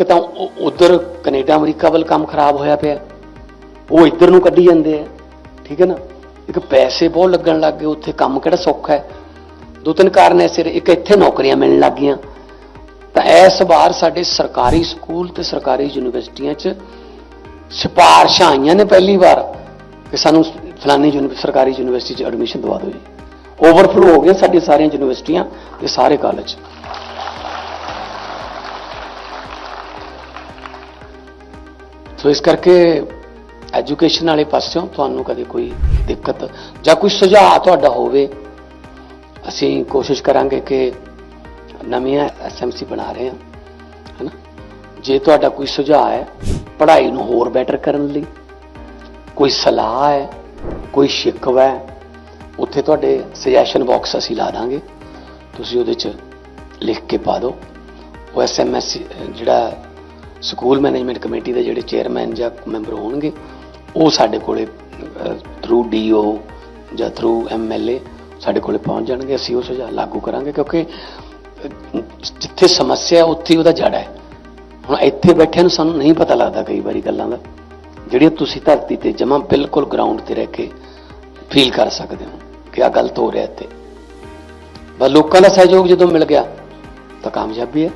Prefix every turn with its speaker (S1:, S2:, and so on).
S1: ਇੱਕ ਤਾਂ ਉਧਰ ਕੈਨੇਡਾ, ਅਮਰੀਕਾ ਵੱਲ ਕੰਮ ਖਰਾਬ ਹੋਇਆ ਪਿਆ। ਉਹ ਇੱਧਰ ਨੂੰ ਕੱਢੀ ਜਾਂਦੇ ਆ। ਠੀਕ ਹੈ ਨਾ? ਇੱਕ ਪੈਸੇ ਬਹੁਤ ਲੱਗਣ ਲੱਗ ਗਏ। ਉੱਥੇ ਕੰਮ ਕਿਹੜਾ ਸੌਖਾ ਹੈ? ਦੋ ਤਿੰਨ ਕਾਰਨ ਐਸੇ ਰਹੇ। ਇੱਕ ਇੱਥੇ ਨੌਕਰੀਆਂ ਮਿਲਣ ਲੱਗ ਗਈਆਂ। ਤਾਂ ਇਸ ਵਾਰ ਸਾਡੇ ਸਰਕਾਰੀ ਸਕੂਲ ਤੇ ਸਰਕਾਰੀ ਯੂਨੀਵਰਸਿਟੀਆਂ 'ਚ ਸਿਫਾਰਸ਼ਾਂ ਆਈਆਂ ਨੇ ਪਹਿਲੀ ਵਾਰ ਕਿ ਸਾਨੂੰ ਫਲਾਨੀ ਯੂਨੀ ਸਰਕਾਰੀ ਯੂਨੀਵਰਸਿਟੀ 'ਚ ਐਡਮਿਸ਼ਨ ਦਵਾ ਦਿਓ ਜੀ। ਓਵਰਫਲੋ ਹੋ ਗਏ ਸਾਡੀ ਸਾਰੀਆਂ ਯੂਨੀਵਰਸਿਟੀਆਂ ਤੇ ਸਾਰੇ ਕਾਲਜ ਸੋ ਇਸ ਕਰਕੇ ਐਜੂਕੇਸ਼ਨ ਵਾਲੇ ਪਾਸਿਓਂ ਤੁਹਾਨੂੰ ਕਦੇ ਕੋਈ ਦਿੱਕਤ ਜਾਂ ਕੋਈ ਸੁਝਾਅ ਤੁਹਾਡਾ ਹੋਵੇ, ਅਸੀਂ ਕੋਸ਼ਿਸ਼ ਕਰਾਂਗੇ ਕਿ ਨਵੀਆਂ ਐਸਐਮਸੀ ਬਣਾ ਰਹੇ ਹਾਂ, ਹੈਨਾ? ਜੇ ਤੁਹਾਡਾ ਕੋਈ ਸੁਝਾਅ ਹੈ, ਪੜ੍ਹਾਈ ਨੂੰ ਹੋਰ ਬੈਟਰ ਕਰਨ ਲਈ, ਕੋਈ ਸਲਾਹ ਹੈ, ਕੋਈ ਸ਼ਿਕਵਾ ਹੈ, ਉੱਥੇ ਤੁਹਾਡੇ ਸੁਜੈਸ਼ਨ ਬਾਕਸ ਅਸੀਂ ਲਾ ਦਾਂਗੇ, ਤੁਸੀਂ ਉਹਦੇ 'ਚ ਲਿਖ ਕੇ ਪਾ ਦਿਓ। ਉਹ ਐਸਐਮਐਸ ਜਿਹੜਾ ਸਕੂਲ ਮੈਨੇਜਮੈਂਟ ਕਮੇਟੀ ਦੇ ਜਿਹੜੇ ਚੇਅਰਮੈਨ ਜਾਂ ਮੈਂਬਰ ਹੋਣਗੇ, ਉਹ ਸਾਡੇ ਕੋਲੇ ਥਰੂ ਡੀਓ ਜਾਂ ਥਰੂ ਐਮਐਲਏ ਸਾਡੇ ਕੋਲੇ ਪਹੁੰਚ ਜਾਣਗੇ। ਅਸੀਂ ਉਹ ਸੁਝਾਅ ਲਾਗੂ ਕਰਾਂਗੇ ਕਿਉਂਕਿ ਜਿੱਥੇ ਸਮੱਸਿਆ ਉੱਥੇ ਹੀ ਉਹਦਾ ਜੜ ਹੈ। ਹੁਣ ਇੱਥੇ ਬੈਠਿਆਂ ਨੂੰ ਸਾਨੂੰ ਨਹੀਂ ਪਤਾ ਲੱਗਦਾ ਕਈ ਵਾਰੀ ਗੱਲਾਂ ਦਾ। ਜਿਹੜੀਆਂ ਤੁਸੀਂ ਧਰਤੀ ਤੇ ਜਮਾ ਬਿਲਕੁਲ ਗਰਾਊਂਡ ਤੇ ਰਹਿ ਕੇ ਫੀਲ ਕਰ ਸਕਦੇ ਹੋ ਕਿ ਆ ਗਲਤ ਹੋ ਰਿਹਾ ਇੱਥੇ। ਬਸ ਲੋਕਾਂ ਦਾ ਸਹਿਯੋਗ ਜਦੋਂ ਮਿਲ ਗਿਆ, ਤਾਂ ਕਾਮਯਾਬੀ ਹੈ।